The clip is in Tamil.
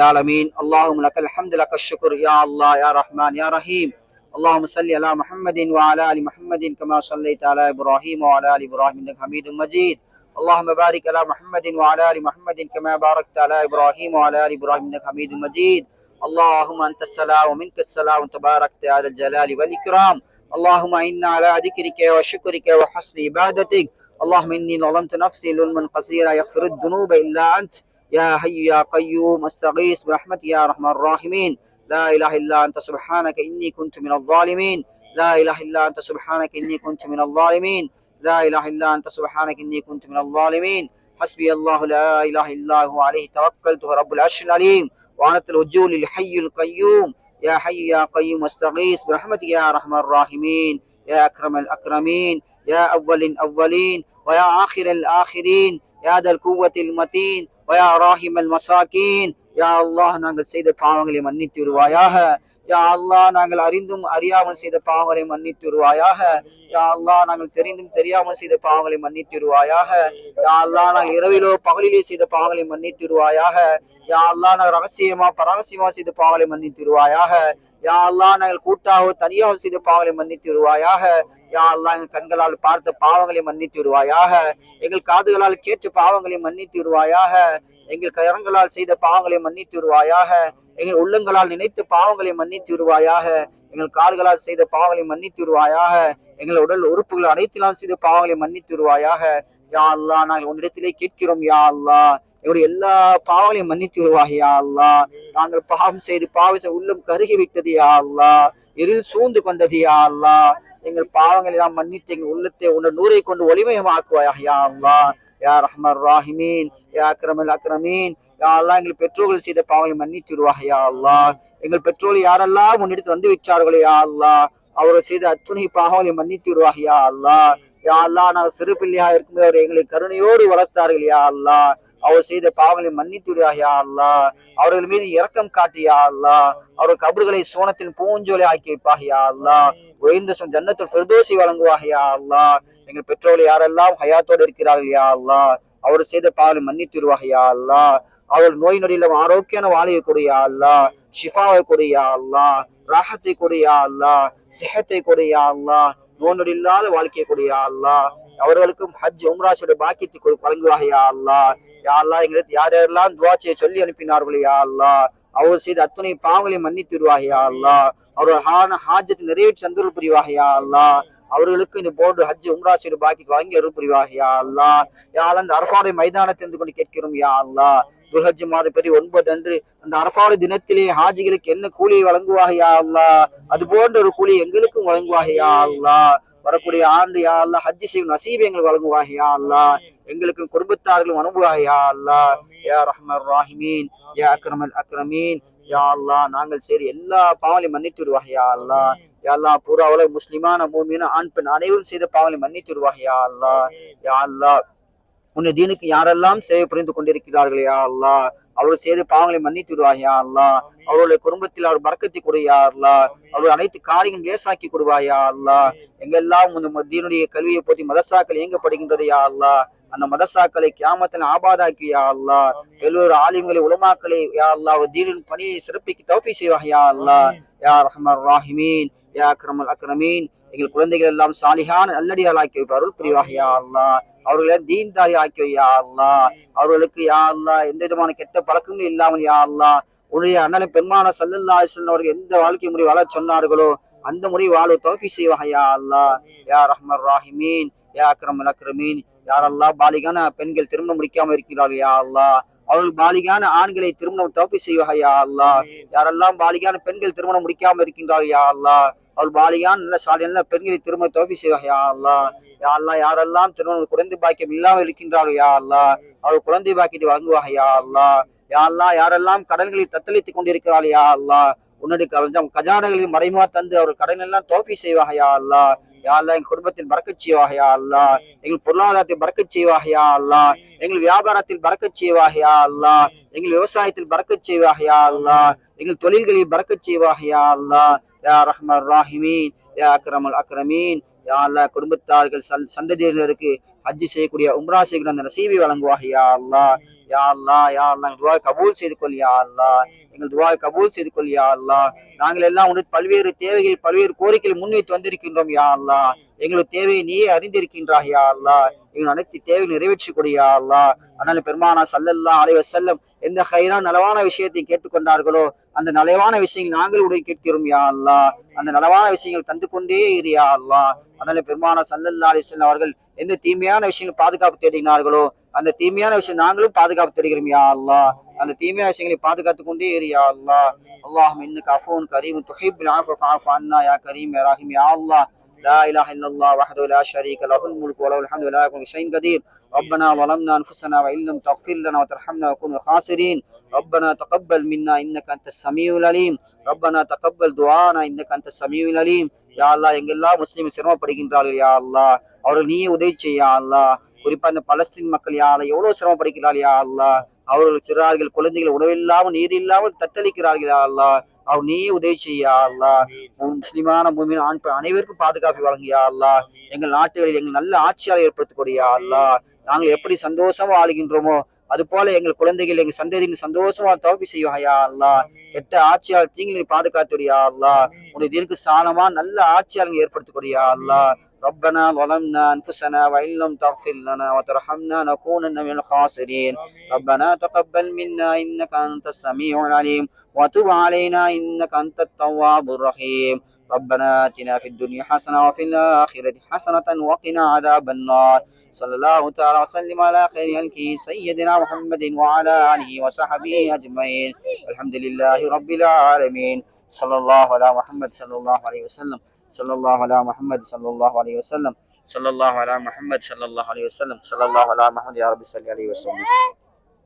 العالمين. اللهم لك الحمد لك الشكر يا الله يا رحمن يا رحيم. اللهم صل على محمد وعلى آل محمد كما صليت على إبراهيم وعلى آل إبراهيم إنك حميد مجيد. اللهم بارك على محمد وعلى آل محمد كما باركت على إبراهيم وعلى آل إبراهيم إنك حميد مجيد. اللهم أنت السلام ومنك السلام تباركت يا ذا الجلال والإكرام. اللهم إنا على ذكرك وشكرك وحسن عبادتك. اللهم إني ظلمت نفسي ظلما قصيرا يغفر الذنوب إلا أنت. يا حي يا قيوم استغيث برحمتك يا أرحم الراحمين. لا إله إلا أنت سبحانك إني كنت من الظالمين. لا إله إلا أنت سبحانك إني كنت من الظالمين. لا إله إلا أنت سبحانك إني كنت من الظالمين. حسبي الله لا إله إلا هو عليه توكلت رب العرش العليم. وعنت الوجوه للحي القيوم. يا حي يا قيوم استغيث برحمتك يا أرحم الراحمين. يا أكرم الأكرمين. يا أول الأولين. ويا آخر الآخرين. يا ذا القوة المتين. வயா யா அல்லாஹ் நாங்கள் செய்த பாவங்களை மன்னித்து வருவாயாக. யா அல்லாஹ் நாங்கள் அறிந்தும் அறியாமல் செய்த பாவங்களை மன்னித்து வருவாயாக. யா அல்லாஹ் நாங்கள் தெரிந்தும் தெரியாமல் செய்த பாவங்களை மன்னித்து வருவாயாக. யா அல்லாஹ் நாங்கள் இரவிலோ பகலிலே செய்த பாவங்களை மன்னித்து வருவாயாக. யா அல்லாஹ் நாங்கள் ரகசியமா பரகசியமா செய்த பாவங்களை மன்னித்து வருவாயாக. யா அல்லாஹ் நாங்கள் கூட்டாவோ தனியாவோ செய்த பாவங்களை மன்னித்து வருவாயாக. யா அல்லா எங்கள் கண்களால் பார்த்த பாவங்களை மன்னித்து விடுவாயாக எங்கள் காதுகளால் கேட்ட பாவங்களை மன்னித்து விடுவாயாக எங்கள் கரங்களால் செய்த பாவங்களை மன்னித்து விடுவாயாக எங்கள் உள்ளங்களால் நினைத்த பாவங்களை மன்னித்து விடுவாயாக எங்கள் கால்களால் செய்த பாவங்களை மன்னித்து விடுவாயாக எங்கள் உடல் உறுப்புகள் அனைத்தினால் செய்த பாவங்களை மன்னித்து விடுவாயாக. யா அல்லா நாங்கள் உன்னிடத்திலே கேட்கிறோம் யா அல்லா. எங்களுடைய எல்லா பாவங்களையும் மன்னித்து விடுவாய் யா அல்லா. நாங்கள் பாவம் செய்து பாவம் உள்ளம் கருகி விட்டது யா அல்லா. இருள் சூழ்ந்து கொண்டது யா அல்லா. எங்கள் பாவங்களை எல்லாம் மன்னித்து எங்கள் உள்ளத்தை உன்னை நூரை கொண்டு ஒளிமயமாக்குவாயாக. யா அல்லாஹ் யா ரஹ்மர் ராஹிமீன் யா அக்ரமல் அக்ரமீன். யா அல்லாஹ் எங்கள் பெற்றோர்கள் செய்த பாவங்களை மன்னித்து விடுவாக யா அல்லா. எங்கள் பெற்றோர்கள் யாரெல்லாம் முன்னெடுத்து வந்து விட்டார்களோ யா அல்லா. அவர்கள் செய்த அத்துணை பாவங்களை மன்னித்து விடுவாக யா அல்லா. யா அல்லாஹ் நாங்கள் சிறு பிள்ளையா இருக்கும்போது அவர் எங்களை கருணையோடு வளர்த்தார்கள் யா அல்லா. அவர் செய்த பாவங்களை மன்னித்து அல்லா. யா அல்லாஹ் அவர்கள் மீது இரக்கம் காட்டியா அல்லா. அல்லாஹ் அவர்கள் சோனத்தின் சோனத்தில் பூஞ்சோலை ஆக்கி வைப்பாகியா அல்லா. உயர்ந்த சொல் ஜன்னத்தில் பிரதோசி வழங்குவாக அல்லா. எங்கள் பெற்றோர்கள் யாரெல்லாம் ஹயாத்தோடு இருக்கிறார்கள் யா அல்லா. அவர் செய்த பாவலை மன்னித்துருவாகியா அல்லா. யா அல்லாஹ் நோய் நொடியில ஆரோக்கியமான வாழையை கொடியா அல்லா. ஷிஃபாவை கொடியா அல்லா. ராகத்தை கொடியா அல்லா. சிஹத்தை கொடியா அல்லா. நோய் நொடி இல்லாத வாழ்க்கையை கொடியா அல்லா. அவர்களுக்கும் ஹஜ் உம்ராசோட பாக்கியத்தை கொடு வழங்குவாக யா அல்லா யா அல்லா எங்களுக்கு யார் யாரெல்லாம் துவாச்சியை சொல்லி அனுப்பினார்கள் யா அல்லா அவர் செய்த அத்துணை பாவங்களை மன்னித்திருவாக யா அல்லாஹ். அவர்கள் ஹான ஹாஜத்தை நிறைவேற்றி சந்தூர் புரிவாக யா அல்லாஹ். அவர்களுக்கு இந்த போர்டு ஹஜ் உம்ரா சீடு பாக்கி வாங்கி அருள் புரிவாக யா அல்லாஹ். யா அந்த அரபாவுடைய மைதானத்தை இருந்து கொண்டு கேட்கிறோம் யா அல்லாஹ். துல்ஹஜ் மாத பெரிய ஒன்பது அன்று அந்த அரபாவுடைய தினத்திலே ஹாஜிகளுக்கு என்ன கூலி வழங்குவாக யா அல்லாஹ்? அது போன்ற ஒரு கூலி எங்களுக்கும் வழங்குவாக யா அல்லா வரக்கூடிய ஆண்டு யா அல்லாஹ் ஹஜ் செய்யும் நசீப் எங்களுக்கு வழங்குவாக யா அல்லா எங்களுக்கும் குடும்பத்தார்களும் அனுபவாக யா அல்லா யா ரஹ்மர் ராஹிமீன் யா அக்ரமல் அக்ரமீன். யா அல்லாஹ் நாங்கள் சரி எல்லா பாவலையும் மன்னித்து விடுவாக யா அல்லா யா அல்லா பூரா உலக முஸ்லிமான பூமியான ஆண் பெண் அனைவரும் செய்த பாவலை மன்னித்து விடுவாக யா அல்லா யா அல்லா உன்னை தீனுக்கு யாரெல்லாம் சேவை புரிந்து கொண்டிருக்கிறார்கள் யா அல்லா அவர்கள் செய்த பாவங்களை மன்னித்து விடுவாய் யா அல்லாஹ் அவர்களுடைய குடும்பத்தில் அவர் பறக்கத்தை கொடு யா அல்லாஹ் அவர்கள் அனைத்து காரியங்களும் லேசாக்கி கொடுவாய் யா அல்லாஹ் எங்கெல்லாம் இந்த தீனுடைய கல்வியை பற்றி மதசாக்கள் இயங்கப்படுகின்றது யா அல்லாஹ் அந்த மதசாக்களை கியாமத்தில் ஆபாதாக்கி யா அல்லாஹ் எல்லோரு ஆலிம்களை உலமாக்களை யா அல்லாஹ் தீனின் பணியை சிறப்பிக்கு தௌஃபி செய்வாக யா அல்லாஹ் யா ரஹ்மர் ராஹிமீன் யா அக்ரமல் அக்ரமீன். எங்கள் குழந்தைகள் எல்லாம் சாலிகான நல்லடியாளாக்கி அருள் புரிவாக யா அல்லாஹ் அவர்களை தீன்தாரி ஆக்கி வை யா அல்லாஹ். அவர்களுக்கு யா அல்லாஹ் எந்த விதமான கெட்ட பழக்கங்களும் இல்லாமல் யா உன்னுடைய அண்ணன் பெருமான சல்லல்லா அவர்கள் எந்த வாழ்க்கை முறை வாழ சொன்னார்களோ அந்த முறை வாழ தோஃபி செய்வாக யா அல்லாஹ். யா ரஹ்மர் ராஹிமீன் யா அக்ரமல் அக்ரமீன். யாரெல்லாம் பாலிகான பெண்கள் திருமணம் முடிக்காம இருக்கிறார்கள் யா அல்லாஹ். அவர்கள் பாலிகான ஆண்களை திருமணம் தோப்பி செய்வாக யா அல்லாஹ். யாரெல்லாம் பாலிகான பெண்கள் திருமணம் முடிக்காம இருக்கின்றார்கள் யா அல்லாஹ். அவள் பாலிகான் நல்ல சாலியான பெண்களை திருமணம் தோப்பி செய்வாக யா அல்லாஹ். யா அல்லாஹ் யாரெல்லாம் திருமணம் குழந்தை பாக்கியம் இல்லாமல் இருக்கின்றார்கள் யா அல்லாஹ். அவள் குழந்தை பாக்கியத்தை வாங்குவாக யா அல்லாஹ். யா அல்லாஹ் யாரெல்லாம் கடன்களை தத்தளித்துக் கொண்டிருக்கிறார்கள் யா அல்லாஹ். உன்னுடைய அவங்க கஜானைகளின் மறைமா தந்து அவர் கடன் எல்லாம் தோப்பி செய்வாக யா அல்லாஹ் யா எங்கள் குடும்பத்தில் பறக்கச் செய்வாக யா அல்லா. எங்கள் பொருளாதாரத்தை பறக்கச் செய்வாக யா அல்லா. எங்கள் வியாபாரத்தில் பறக்கச் செய்வாக யா அல்லாஹ் எங்கள் விவசாயத்தில் பறக்கச் செய்வாக யா அல்லாஹ் எங்கள் தொழில்களில் பறக்கச் செய்வாக யா அல்லா. யா ரஹ்மர் ராஹிமீன். யா அக்ரமல் அக்ரமீன். யா அல்லாஹ் குடும்பத்தார்கள் சந்- சந்ததியினருக்கு ஹஜ்ஜி செய்யக்கூடிய உம்ரா செய்யக்கூடிய அந்த நசீபை வழங்குவாக யா அல்லா யா அல்லா யா அல்லா எங்கள் துவாய் கபூல் செய்து கொள் யா அல்லா எங்கள் துவாய் கபூல் செய்து கொள் யா அல்லா நாங்கள் எல்லாம் உனது பல்வேறு தேவைகள் பல்வேறு கோரிக்கைகள் முன்வைத்து வந்திருக்கின்றோம் யா அல்லா எங்களது தேவையை நீயே அறிந்திருக்கின்றாய் யா அல்லா எங்கள் அனைத்து தேவை நிறைவேற்றி கொடு யா அல்லா அதனால பெருமானா சல்லல்லா அலைவ செல்லம் எந்த ஹைரான நலவான விஷயத்தை கேட்டுக்கொண்டார்களோ அந்த நலவான விஷயங்கள் நாங்கள் உடைய கேட்கிறோம் யா அல்லா அந்த நலவான விஷயங்கள் தந்து கொண்டே இரு யா அல்லா அதனால பெருமானா சல்லல்லா அலி செல்லம் அவர்கள் எந்த தீமையான விஷயங்கள் பாதுகாப்பு தேடினார்களோ அந்த தீமையான விஷயம் நாங்களும் பாதுகாப்பு தேடுகிறோம் யா அல்லா அந்த தீமையான விஷயங்களை பாதுகாத்து கொண்டே இரு யா அல்லா اللهم انك عفو كريم تحب العفو فاعف عنا يا كريم يا رحيم يا الله لا اله الا الله وحده لا شريك له الملك وله الحمد ولا يكون شيء قدير ربنا ظلمنا انفسنا وان لم تغفر لنا وترحمنا نكون من الخاسرين ربنا تقبل منا انك انت السميع العليم ربنا تقبل دعانا انك انت السميع العليم யா அல்லா எங்கெல்லாம் முஸ்லீம் சிரமப்படுகின்றார்கள் யா அல்லா அவர்கள் நீயே உதவி செய்ய அல்லா குறிப்பா இந்த பலஸ்தீன் மக்கள் யாரை எவ்வளவு சிரமப்படுகிறார்கள் யா அல்லா அவர்கள் சிறார்கள் குழந்தைகள் உணவில்லாமல் நீர் இல்லாமல் தத்தளிக்கிறார்கள் யா அல்லா அவர் நீ உதவி செய்ய அல்லா முஸ்லிமான பூமியின் ஆண் அனைவருக்கும் பாதுகாப்பு வழங்கியா அல்லா எங்கள் நாட்டுகளில் எங்கள் நல்ல ஆட்சியாளர் ஏற்படுத்தக்கூடிய அல்லா நாங்கள் எப்படி சந்தோஷமா ஆளுகின்றோமோ அது போல எங்கள் குழந்தைகள் எங்கள் சந்ததிகள் சந்தோஷமா தோப்பி செய்வாயா அல்லாஹ் கெட்ட ஆட்சியாளர் தீங்கினை பாதுகாத்துடையா அல்லாஹ் உன்னுடைய தீர்க்கு சாலமா நல்ல ஆட்சியாளர்கள் ஏற்படுத்தக்கூடிய அல்லாஹ் ربنا ظلمنا أنفسنا وإن لم تغفر لنا وترحمنا نكونن من الخاسرين ربنا تقبل منا إنك أنت السميع العليم وتب علينا إنك أنت التواب الرحيم ربنا آتنا في الدنيا حسنة وفي الآخرة حسنة وقنا عذاب النار. صلى الله تعالى وسلم على خير خلقه سيدنا محمد وعلى آله وصحبه أجمعين. الحمد لله رب العالمين. صلى الله على محمد صلى الله عليه وسلم. صلى الله على محمد صلى الله عليه وسلم. صلى الله على محمد صلى الله عليه وسلم. صلى الله على محمد يا رب صل عليه وسلم.